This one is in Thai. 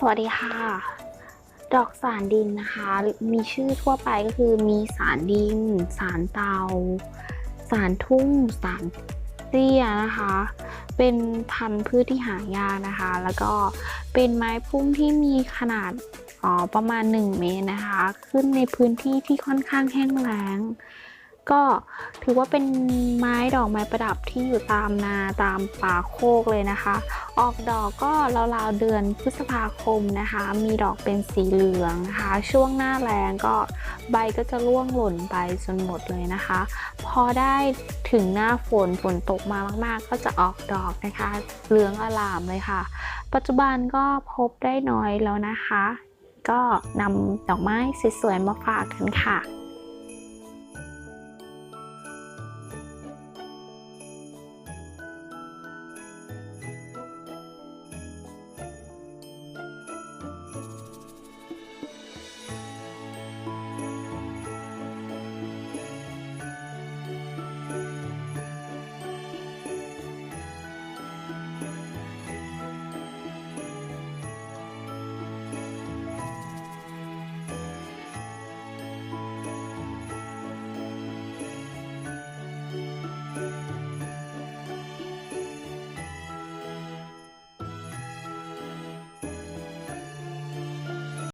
สวัสดีค่ะ ดอกสารดินนะคะ มีชื่อทั่วไปก็คือมีสารดิน สารเตา สารทุ่ง สารเตี้ยนะคะ เป็นพันธุ์พืชที่หายากนะคะ แล้วก็เป็นไม้พุ่มที่มีขนาดอ๋อประมาณ 1 เมตรนะคะ ขึ้นในพื้นที่ที่ค่อนข้างแห้งแล้ง ก็ถือว่าเป็นไม้ดอกไม้ประดับที่อยู่ตามนาตามป่าโคกเลยนะคะ ออกดอกก็ราวๆเดือนพฤษภาคมนะคะ มีดอกเป็นสีเหลืองนะคะ ช่วงหน้าแรงก็ใบก็จะร่วงหล่นไปจนหมดเลยนะคะ พอได้ถึงหน้าฝนฝนตกมามากๆ ก็จะออกดอกนะคะ เหลืองอลามเลยค่ะ ปัจจุบันก็พบได้น้อยแล้วนะคะ ก็นำดอกไม้สวยๆมาฝากกันค่ะ